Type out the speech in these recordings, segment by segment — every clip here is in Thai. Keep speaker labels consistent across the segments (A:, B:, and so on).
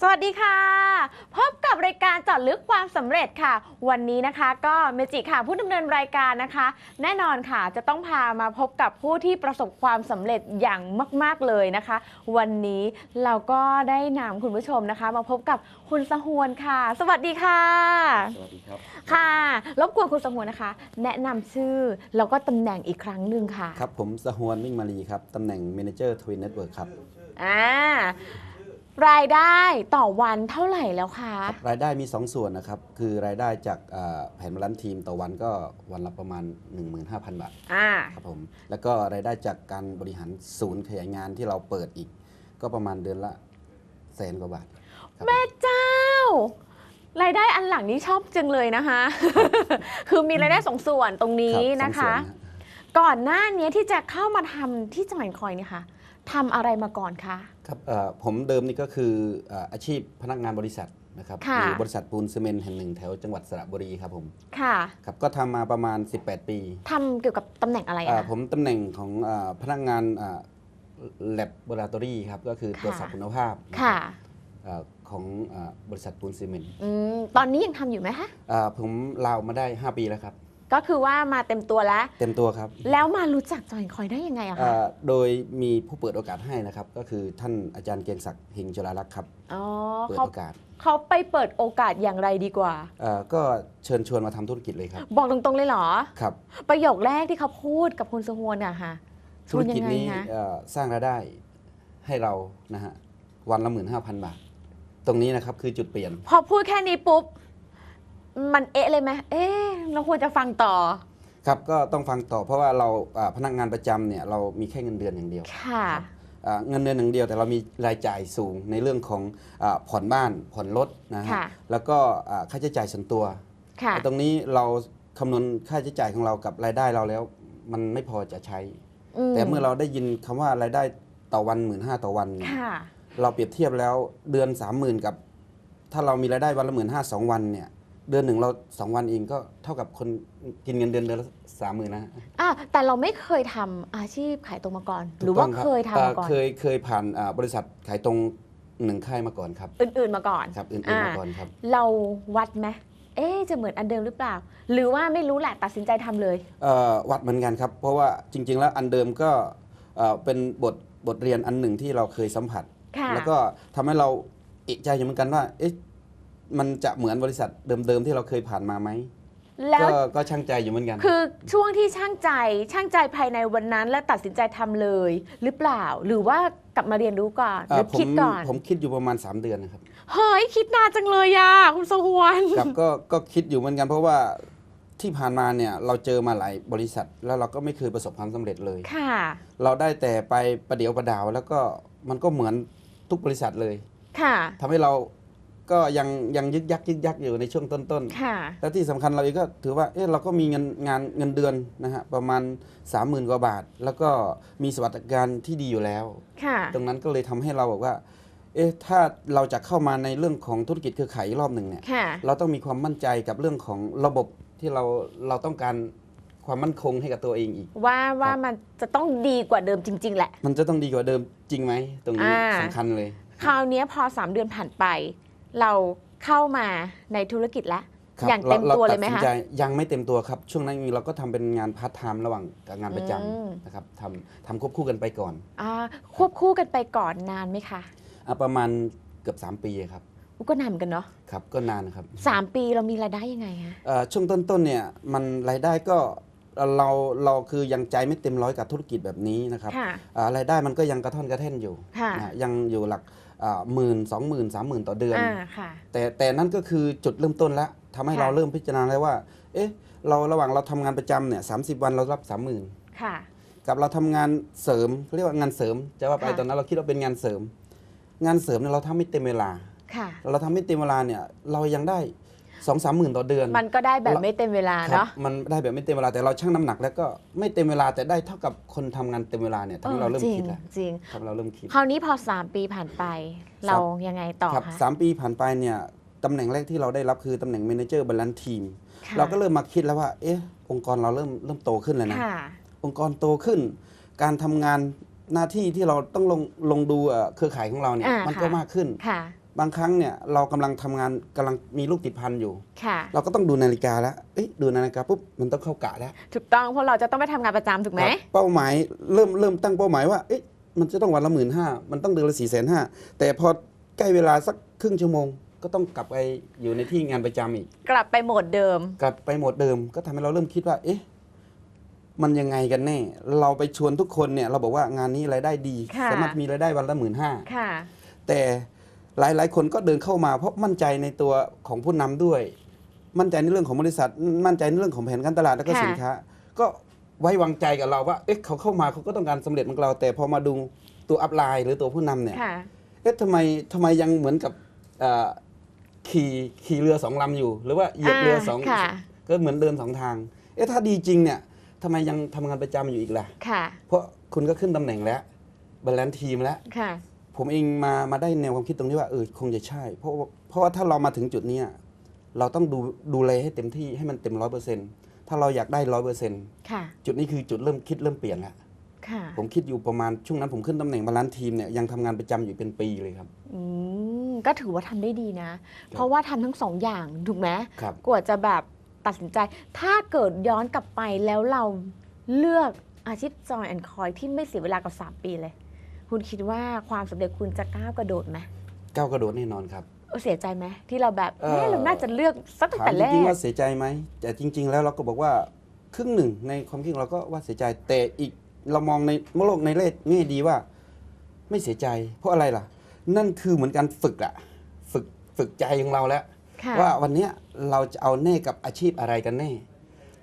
A: สวัสดีค่ะ กับรายการเจอดลึกความสำเร็จค่ะ วันนี้นะคะก็เมจิค่ะผู้ดำเนินรายการนะคะ แน่นอนค่ะจะต้องพามาพบกับผู้ที่ประสบความสำเร็จอย่างมาก ๆเลยนะคะ วันนี้เราก็ได้นำคุณผู้ชมนะคะ มาพบกับคุณสหวนค่ะ สวัสดีค่ะ
B: สวัสดีครับ
A: ค่ะรบกวนคุณสหวนนะคะ แนะนำชื่อแล้วก็ตำแหน่งอีกครั้งหนึ่งค่ะ
B: ครับผมสหวนมิ่งมารีครับตำแหน่ง Manager Twin Network ครับ
A: อ่า รายได้ต่อวันเท่าไหร่แล้วคะ
B: รายได้มี 2 ส่วนนะครับ คือรายได้จากเอ่อแผนบาลานซ์ทีมต่อวันก็วันละประมาณ 15,000 บาท
A: อ่า
B: ครับผมแล้วก็รายได้จากการบริหารศูนย์ขยายงานที่เราเปิดอีก ก็ประมาณเดือนละแสนกว่าบาทครับ
A: แม่เจ้า รายได้อันหลังนี้ชอบจังเลยนะคะ คือมีรายได้สองส่วนตรงนี้
B: รับ
A: นะ
B: สองส่ว
A: คะ
B: ฮ
A: ก่อนหน้านี้ที่จะเข้ามาทำที่จังหวัดคอยเนี่ยค่ะทำอะไรมาก่อนคะ
B: ครับเอ่อผมเดิมนี่ก็คือเอ่ออาชีพพนักงานบริษัทนะครับ
A: ค่ะ
B: อยู่บริษัทปูนซีเมนต์แห่งหนึ่งแถวจังหวัดสระบุรีครับผม
A: ค่ะ
B: ครับก็ทำมาประมาณ 18 ปี
A: ทำเกี่ยวกับตำแหน่งอะไร
B: อ่า
A: อะ
B: ผมตำแหน่งของอาพนักงานแลบ b ราตอรี่ครับก็คือ
A: ค่ะ
B: ตรวจสอบคุณภาพนะ
A: ค่ะ
B: อ่าของอาบริษัทปูนซีเมนต์
A: อืมตอนนี้ยังทำอยู่ไหมคะ
B: อ่าผมลาวมาได้ 5 ปีแล้วครับ
A: ก็คือว่ามาเต็มตัวแล้ว
B: เต็มตัวครับ
A: แล้วมารู้จักจอยคอยได้ยังไงอะคะ
B: อ่าโดยมีผู้เปิดโอกาสให้นะครับ ก็คือท่านอาจารย์เกรียงศักดิ์เฮงจุฬาลักษณ์ครับ
A: อ๋อ
B: เปิด
A: เขา
B: โอกาส
A: เขาไปเปิดโอกาสอย่างไรดีกว่า
B: อ่าก็เชิญชวนมาทำธุรกิจเลยครับ
A: บอกตรงๆเลยเหรอ
B: ครับ
A: ประโยคแรกที่เขาพูดกับคุณสฮวนอะค่ะช
B: ธุ
A: ว
B: ร
A: นยั
B: กิจ
A: งไง
B: นี้
A: คะ
B: อ่าสร้างรายได้ให้เรานะฮะวันละหมื่นห้าพันบาท ตรงนี้นะครับคือจุดเปลี่ยน
A: พอพูดแค่นี้ปุ๊บ มันเอะเลยไหมเอ๊ะเราควรจะฟังต่อ
B: ครับก็ต้องฟังต่อเพราะว่าเราอ่าพนักงานประจำเนี่ยเรามีแค่เงินเดือนอย่างเดียว
A: ค่ะ
B: อ่าเงินเดือนอย่างเดียวแต่เรามีรายจ่ายสูงในเรื่องของอาผ่อนบ้านผ่อนรถนะฮะ
A: ค่ะ
B: แล้วก็อ่าค่าใช้จ่ายส่วนตัว
A: ค่ะ
B: ตรงนี้เราคำนวณค่าใช้จ่ายของเรากับรายได้เราแล้ว มันไม่พอจะใช้ แต่เมื่อเราได้ยินคำว่ารายได้ต่อวันหมื่นห้าต่อวันเนี่ย
A: ค่ะ
B: เราเปรียบเทียบแล้วเดือนสามหมื่นกับ ถ้าเรามีรายได้วันละหมื่นห้าสองวันเนี่ย เดือนหนึ่งเราสองวันเองก็เท่ากับคนกินเงินเดือนเดือนละสามหมื่นนะฮะ
A: อะแต่เราไม่เคยทำอาชีพขายตรงมาก่อน หรือว่า
B: ถูกต้ง
A: เคยทำ
B: อ่
A: มาก่อน
B: เคยเคยผ่านอ่าบริษัทขายตรงหนึ่งค่ายมาก่อนครับ
A: อื่นๆมาก่อน
B: ครับอื่นๆ
A: อ่าม
B: มาก่อนครับ
A: เราวัดไหมเอ๊ะจะเหมือนอันเดิมหรือเปล่า หรือว่าไม่รู้แหละตัดสินใจทำเลย
B: เอ่อวัดเหมือนกันครับ เพราะว่าจริง ๆ แล้วอันเดิมก็เอ่อเป็นบทบทเรียนอันหนึ่งที่เราเคยสัมผัส
A: ค่ะ
B: แล้วก็ทำให้เราเอกใจอยู่เหมือนกันว่าเอ๊ะ มันจะเหมือนบริษัทเดิมๆที่เราเคยผ่านมาไหม
A: แล้ว
B: ก็ก็ช่างใจอยู่เหมือนกัน
A: คือช่วงที่ช่างใจช่างใจภายในวันนั้น และตัดสินใจทำเลย หรือเปล่า หรือว่ากลับมาเรียนรู้ก่อนห
B: เอ่
A: รืออ
B: ผม
A: คิดก่อน
B: ผมคิดอยู่ประมาณ 3 เดือนนะครับ
A: เฮ้ยคิดนานจังเลยอะคุณสหวน
B: ครับก็ก็คิดอยู่เหมือนกันเพราะว่าที่ผ่านมาเนี่ยเราเจอมาหลายบริษัท แล้วเราก็ไม่เคยประสบความสำเร็จเลย
A: ค่ะ
B: เราได้แต่ไปประเดี๋ยวประดาว แล้วก็มันก็เหมือนทุกบริษัทเลย
A: ค่ะ
B: ทำให้เรา ก็ยังยังยึกยักยึกยักอยู่ในช่วงต้น
A: ค่ะ
B: ๆ แล้วที่สำคัญเราเองก็ถือว่าเอ๊ะเราก็มีเงินงานเงินเดือนนะฮะประมาณ 30,000กว่าบาท แล้วก็มีสวัสดิการที่ดีอยู่แล้ว
A: ค่ะ
B: ตรงนั้นก็เลยทำให้เราบอกว่า เอ๊ะถ้าเราจะเข้ามาในเรื่องของธุรกิจเครือข่ายอีกรอบหนึ่งเนี่ย
A: ค่ะ
B: เราต้องมีความมั่นใจกับเรื่องของระบบที่เราเราต้องการความมั่นคงให้กับตัวเองอีก
A: ว่าว่า
B: ครับ
A: มันจะต้องดีกว่าเดิมจริง ๆ แหละ
B: มันจะต้องดีกว่าเดิมจริงไหมตรงนี้
A: อ่า
B: สำคัญเลย
A: คราวเนี้ยพอ 3 เดือนผ่านไป เราเข้ามาในธุรกิจแล้ว
B: ครับ
A: อย่างเต็ม
B: รา
A: ตัวเลยไหม
B: ราตัด
A: คะ
B: สินใจยังไม่เต็มตัวครับ ช่วงนั้นเราก็ทำเป็นงานพาร์ทไทม์ระหว่างกับงานประจ
A: อืมำ
B: นะครับทำทำควบคู่กันไปก่อน
A: อ่าควบคู่กันไปก่อนนานไหมคะ
B: อะประมาณเกือบ 3 ปีครับ
A: อุ๊ยก็นานเหมือนกันเนาะ
B: ครับก็นานครับ
A: สามปีเรามีรายได้ยังไงฮะ
B: เอ่อช่วงต้นๆเนี่ยมันรายได้ก็เอ่อเราเราคือยังใจไม่เต็มร้อยกับธุรกิจแบบนี้นะครับ
A: ค่ะ
B: อ่ารายได้มันก็ยังกระท่อนกระแท่นอยู่
A: ค่ะ
B: นะยังอยู่หลัก หมื่นสองหมื่นสามหมื่นต่อเดือน
A: อ่าค่ะ
B: แต่แต่นั่นก็คือจุดเริ่มต้นแล้วทำให้
A: ค่ะ
B: เราเริ่มพิจารณาแล้วว่า เอ๊ะ เราระหว่างเราทำงานประจำเนี่ยสาวันเรารับสามหมื่น
A: ค่ะ
B: กับเราทำงานเสริมเขาเรียกว่างานเสริมจะว่าไป
A: ค่ะ
B: ตอนนั้นเราคิดว่าเป็นงานเสริม งานเสริมเนี่ยเราทำไม่เต็มเวลา
A: ค่ะ
B: เราทำไม่เต็มเวลาเนี่ยเรายังได้ สองสามหมื่นต่อเดือน
A: มันก็ได้แบบไม่เต็มเวลา
B: ครับ
A: เนาะ
B: มันได้แบบไม่เต็มเวลาแต่เราชั่งน้ำหนัก แล้วก็ไม่เต็มเวลาแต่ได้เท่ากับคนทำงานเต็มเวลาเนี่ยทำให้เราเริ่ม
A: จริง
B: คิดแล้ว
A: จริง
B: ทำให้เราเริ่มคิด
A: คราวนี้พอ 3 ปีผ่านไป เรายังไงต่อ
B: ครับ
A: คะ
B: สามปีผ่านไปเนี่ยตำแหน่งแรกที่เราได้รับคือตำแหน่ง Manager Balance Team
A: ค่ะ
B: เราก็เริ่มมาคิดแล้วว่า เอ๊ะ องค์กรเราเริ่มเริ่มโตขึ้นแล้วนะ
A: ค่ะ
B: องค์กรโตขึ้น การทำงานหน้าที่ที่เราต้องลงลงดูเอ่อเครือข่ายของเราเนี่ย
A: อ่ามั
B: มันก็
A: ค่ะ
B: มากขึ้น
A: ค่ะ
B: บางครั้งเนี่ยเรากำลังทำงานกำลังมีลูกติดพันอยู่
A: ค่ะ
B: เราก็ต้องดูนาฬิกาแล้วเอ๊ะดูนาฬิกาปุ๊บมันต้องเข้ากะแล้ว
A: ถูกต้องเพราะเราจะต้องไปทำงานประจำถูกไหม
B: ครับเป้าหมายเริ่มเริ่มตั้งเป้าหมายว่าเอ๊ะมันจะต้องวันละหมื่นห้ามันต้องเดือนละสี่แสนห้าแต่พอใกล้เวลาสักครึ่งชั่วโมง ก็ต้องกลับไปอยู่ในที่งานประจำอีก
A: กลับไปโหมดเดิม
B: กลับไปหมดเดิม ก็ทำให้เราเริ่มคิดว่า เอ๊ะมันยังไงกันแน่ เราไปชวนทุกคนเนี่ย เราบอกว่างานนี้รายได้ดี
A: ค่ะ
B: สามารถมีรายได้วันละหมื่นห้า
A: ค่ะ
B: แต่ หลายๆ คนก็เดินเข้ามา เพราะมั่นใจในตัวของผู้นำด้วย มั่นใจในเรื่องของบริษัท มั่นใจในเรื่องของแผนการตลาดแล้วก็
A: ค่ะ
B: สินค้า ก็ไว้วางใจกับเราว่าเอ๊ะเขาเข้ามาเขาก็ต้องการสำเร็จเหมือนเรา แต่พอมาดูตัวอัพไลน์หรือตัวผู้นำเนี่ย
A: ค่ะ
B: เอ๊ะทำไมทำไมยังเหมือนกับเอ่อขี่ขี่เรือสองลำอยู่ หรือว่าเหยียบเรือสอง
A: ค่ะ
B: ก็เหมือนเดินสองทาง เอ๊ะถ้าดีจริงเนี่ยทำไมยังทำงานประจำอยู่อีกล่ะ
A: ค่ะ
B: เพราะคุณก็ขึ้นตำแหน่งแล้วบาลานซ์ทีมแล้ว
A: ค่ะ
B: ผมเองมามาได้แนวความคิดตรงนี้ว่าเออคงจะใช่ เพราะว่าเพราะว่าถ้าเรามาถึงจุดเนี้ยเราต้องดูดูแลให้เต็มที่ให้มันเต็มร้อยเปอร์เซ็นต์ถ้าเราอยากได้ร้อยเปอร์เซ็นต์
A: ค่ะ
B: จุดนี้คือจุดเริ่มคิดเริ่มเปลี่ยนแล้ว
A: ค่ะ
B: ผมคิดอยู่ประมาณช่วงนั้นผมขึ้นตำแหน่งบาลานซ์ทีมเนี่ยยังทำงานประจำอยู่เป็นปีเลยครับ
A: อืมก็ถือว่าทำได้ดีนะ เพราะว่าทำทั้งสองอย่างถูกไหม
B: ครับ
A: กว่าจะแบบตัดสินใจ ถ้าเกิดย้อนกลับไปแล้วเราเลือกอาชีพจอยแอนคอยที่ไม่เสียเวลากับ 3 ปีเลย คุณคิดว่าความสำเร็จคุณจะก้าวกระโดดไหม
B: ก้าวกระโดดแน่นอนครับ
A: เออเสียใจไหมที่เราแบบ
B: เอ่อ
A: เอ๊ะเราน่าจะเลือกสักตั้ง
B: ถาม
A: แต่
B: จ
A: แร
B: ริงๆ
A: ก
B: ว่าเสียใจไหมแต่จริง ๆ แล้วเราก็บอกว่าครึ่งหนึ่งในความคิดของเราก็ว่าเสียใจแต่อีกเรามองในโลกในเลแง่ดีว่า ไม่เสียใจ เพราะอะไรล่ะ นั่นคือเหมือนการฝึกอะฝึกฝึกใจของเราแล้ว
A: ค่ะ
B: ว่าวันเนี้ยเราจะเอาแน่กับอาชีพอะไรกันแน่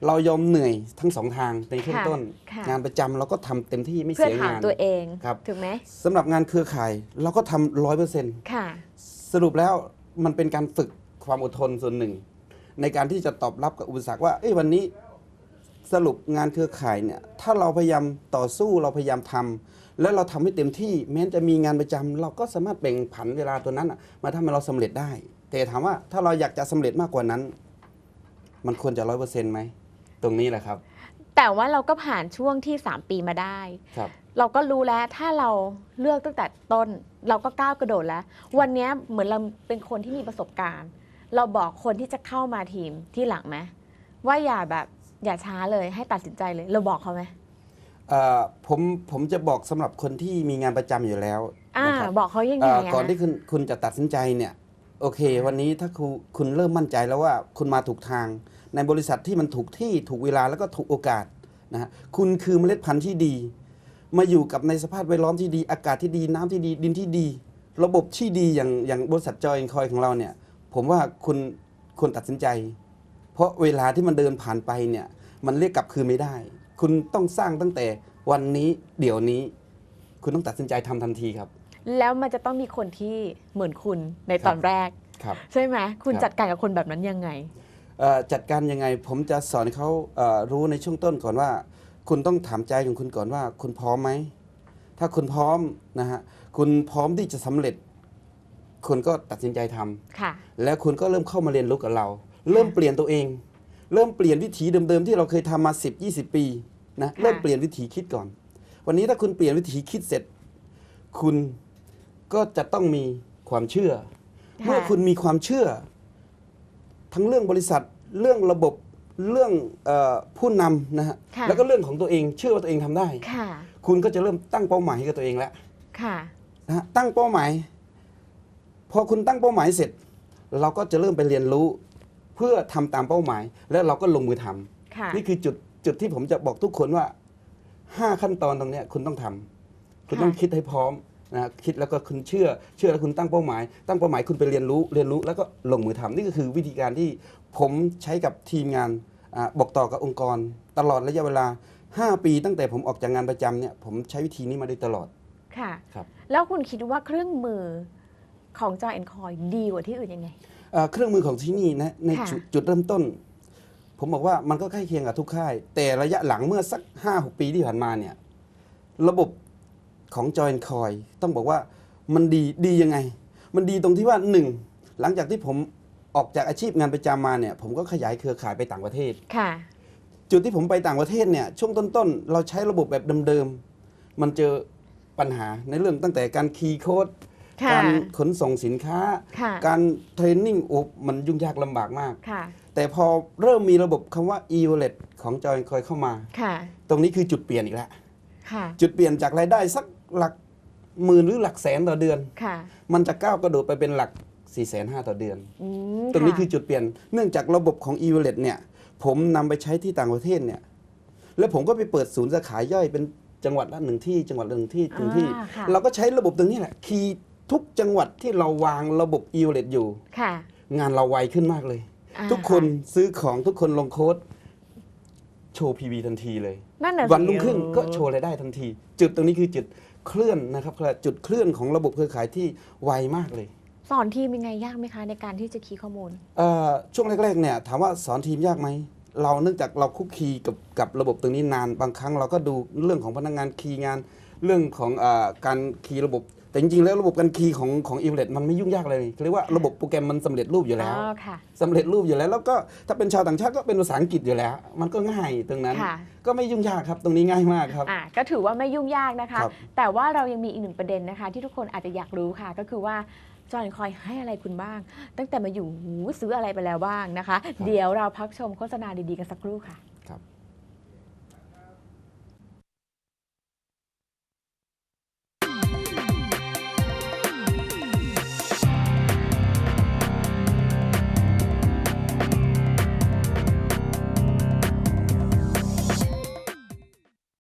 B: เรายอมเหนื่อยทั้งสองทางในช่วง
A: ค่ะ
B: ต้น
A: ค่ะ
B: งานประจำเราก็ทำเต็มที่ไม่
A: เพื่อ
B: เสีย
A: ถาม
B: งาน
A: ตัวเอง
B: ครับ
A: ถูกไหม
B: สำหรับงานเครือข่ายเราก็ทำร้อยเปอร์เซ็นต์
A: ค่ะ
B: สรุปแล้วมันเป็นการฝึกความอดทนส่วนหนึ่ง ในการที่จะตอบรับกับอุปสรรคว่าเอ้ยวันนี้สรุปงานเครือข่ายเนี่ยถ้าเราพยายามต่อสู้เราพยายามทำแล้วเราทำให้เต็มที่แม้จะมีงานประจำเราก็สามารถแบ่งผันเวลาตัวนั้นน่ะมาทำให้เราสำเร็จได้ แต่ถามว่าถ้าเราอยากจะสำเร็จมากกว่านั้น มันควรจะร้อยเปอร์เซ็นต์ไหม ตรงนี้แหละครับ
A: แต่ว่าเราก็ผ่านช่วงที่ 3 ปีมาได้
B: ครับ
A: เราก็รู้แล้วถ้าเราเลือกตั้งแต่ต้น เราก็ก้าวกระโดดแล้ว วันเนี้ยเหมือนเราเป็นคนที่มีประสบการณ์ เราบอกคนที่จะเข้ามาทีมที่หลังไหมว่าอย่าแบบอย่าช้าเลยให้ตัดสินใจเลย เราบอกเขาไหม
B: เอ่อผมผมจะบอกสำหรับคนที่มีงานประจำอยู่แล้ว
A: อ่า
B: นะครับ
A: บอกเขายังไง
B: เอ่อ
A: อะ
B: ก่อนที่คุณคุณจะตัดสินใจเนี่ย โอเค วันนี้ถ้าคุณคุณเริ่มมั่นใจแล้วว่าคุณมาถูกทาง ในบริษัทที่มันถูกที่ถูกเวลาแล้วก็ถูกโอกาสนะฮะคุณคือเมล็ดพันธุ์ที่ดี มาอยู่กับในสภาพแวดล้อมที่ดี อากาศที่ดีน้ำที่ดีดินที่ดี ระบบที่ดีอย่างอย่างบริษัทจอยคอยของเราเนี่ยผมว่าคุณควรตัดสินใจ เพราะเวลาที่มันเดินผ่านไปเนี่ยมันเรียกกลับคืนไม่ได้ คุณต้องสร้างตั้งแต่วันนี้เดี๋ยวนี้ คุณต้องตัดสินใจทำทันทีครับ
A: แล้วมันจะต้องมีคนที่เหมือนคุณในตอนแรก
B: ครับ
A: ใช่ไหมคุณ
B: ครับ
A: จัดการกับคนแบบนั้นยังไง
B: เอ่อ จัดการยังไง ผมจะสอนให้เขาเอ่อรู้ในช่วงต้นก่อนว่า คุณต้องถามใจของคุณก่อนว่า คุณพร้อมไหมถ้าคุณพร้อมนะฮะคุณพร้อมที่จะสำเร็จ คุณก็ตัดสินใจทำ
A: ค่ะ
B: แล้วคุณก็เริ่มเข้ามาเรียนรู้กับเรา เริ่มเปลี่ยนตัวเอง เริ่มเปลี่ยนวิถีเดิมๆที่เราเคยทำมา 10 20 ปีนะ
A: ค่ะ
B: เริ่มเปลี่ยนวิถีคิดก่อน วันนี้ถ้าคุณเปลี่ยนวิถีคิดเสร็จ คุณก็จะต้องมีความเชื่อ เมื่อคุณมีความเชื่อ ทั้งเรื่องบริษัทเรื่องระบบเรื่องเออผู้นำนะฮะ
A: ค่ะ
B: แล้วก็เรื่องของตัวเองเชื่อว่าตัวเองทำได้
A: ค่ะ
B: คุณก็จะเริ่มตั้งเป้าหมายให้กับตัวเองแล้ว
A: ค่ะ
B: นะฮะตั้งเป้าหมาย พอคุณตั้งเป้าหมายเสร็จ เราก็จะเริ่มไปเรียนรู้ เพื่อทำตามเป้าหมาย แล้วเราก็ลงมือทำ
A: ค่ะ
B: นี่คือจุดจุดที่ผมจะบอกทุกคนว่าห้าขั้นตอนตรงเนี้ยคุณต้องทำคุณต้องคิดให้พร้อม นะคิดแล้วก็คุณเชื่อ เชื่อแล้วคุณตั้งเป้าหมาย ตั้งเป้าหมายคุณไปเรียนรู้เรียนรู้แล้วก็ลงมือทำนี่ก็คือวิธีการที่ผมใช้กับทีมงานอาบอกต่อกับองค์กร ตลอดระยะเวลา 5 ปีตั้งแต่ผมออกจากงานประจำเนี่ยผมใช้วิธีนี้มาโดยตลอด
A: ค่ะ
B: ครับ
A: แล้วคุณคิดว่าเครื่องมือของจอยแอนคอยดีกว่าที่อื่นยังไง
B: เอ่อเครื่องมือของที่นี่นะใน
A: ค่ะ
B: จุดจุดเริ่มต้น ผมบอกว่ามันก็ใกล้เคียงกับทุกค่าย แต่ระยะหลังเมื่อสักห้าหกปีที่ผ่านมาเนี่ยระบบ ของจอยคอยต้องบอกว่ามันดีดียังไง มันดีตรงที่ว่าหนึ่งหลังจากที่ผมออกจากอาชีพงานประจำมาเนี่ยผมก็ขยายเครือข่ายไปต่างประเทศ
A: ค่ะ
B: จุดที่ผมไปต่างประเทศเนี่ยช่วงต้นๆ เราใช้ระบบแบบเดิมๆ มันเจอปัญหาในเรื่องตั้งแต่การคีย์โค้ด
A: ค่ะ
B: การขนส่งสินค้า
A: ค่ะ
B: การเทรนนิ่งโอ้มันยุ่งยากลำบากมาก
A: ค่ะ
B: แต่พอเริ่มมีระบบคำว่า e-wallet ของจอยคอยเข้ามา
A: ค่ะ
B: ตรงนี้คือจุดเปลี่ยนอีกแล้ว
A: ค่ะ
B: จุดเปลี่ยนจากรายได้สัก หลักหมื่นหรือหลักแสนต่อเดือน
A: ค่ะ
B: มันจะก้าวกระโดดไปเป็นหลัก4ี่แสนห้าต่อเดือน
A: อืม
B: ตรงนี้ะคือจุดเปลี่ยน เนื่องจากระบบของ e-wallet เนี่ย ผมนำไปใช้ที่ต่างประเทศเนี่ย แล้วผมก็ไปเปิดศูนย์สาขาย่อยเป็นจังหวัดละหนึ่งที่ จังหวัดละหนึ่งที่หนึ่งที่
A: อ่าค่ะ
B: เราก็ใช้ระบบตรงนี้แหละ คีย์ทุกจังหวัดที่เราวางระบบ e-wallet อยู่
A: ค่ะ
B: งานเราไวขึ้นมากเลย
A: อ่า
B: ทุกคนซื้อของทุกคนลงโค้ดโชว์ PV ทันทีเลย
A: นั่นน่ะ
B: วันรุ่งขึ้น
A: สิ
B: ก็โชว์รายได้ทันที จุดตรงนี้คือจุด เคลื่อนนะครับจุดเคลื่อนของระบบเครือข่ายที่ไวมากเลย
A: สอนทีมยังไงยากไหมคะในการที่จะคีย์ข้อมูล
B: เอ่อช่วงแรกๆเนี่ยถามว่าสอนทีมยากไหมเราเนื่องจากเราคุกคีกับกับระบบตรงนี้นานบางครั้งเราก็ดูเรื่องของพนักงานคีย์งาน เรื่องของเออการคีย์ระบบ แต่จริงๆแล้วระบบการคีย์ของของอีเวมันไม่ยุ่งยากเลยเรียกว่าระบบโปรแกรมมันสำเร็จรูปอยู่แล้ว
A: อ๋อค่ะ
B: สำเร็จรูปอยู่แล้ว แล้วก็ถ้าเป็นชาวต่างชาติก็เป็นภาษาอังกฤษอยู่แล้ว มันก็ง่ายตรงนั้น
A: ค่ะ
B: ก็ไม่ยุ่งยากครับตรงนี้ง่ายมากครับ
A: อะก็ถือว่าไม่ยุ่งยากนะคะ
B: ครับ
A: แต่ว่าเรายังมีอีกหนึ่งประเด็นนะคะ ที่ทุกคนอาจจะอยากรู้ค่ะ ก็คือว่าจอยคอยให้อะไรคุณบ้าง ตั้งแต่มาอยู่หูซื้ออะไรไปแล้วบ้างนะคะ เดี๋ยวเราพักชมโฆษณาดีๆกันสักครู่ค่ะ
B: ครับ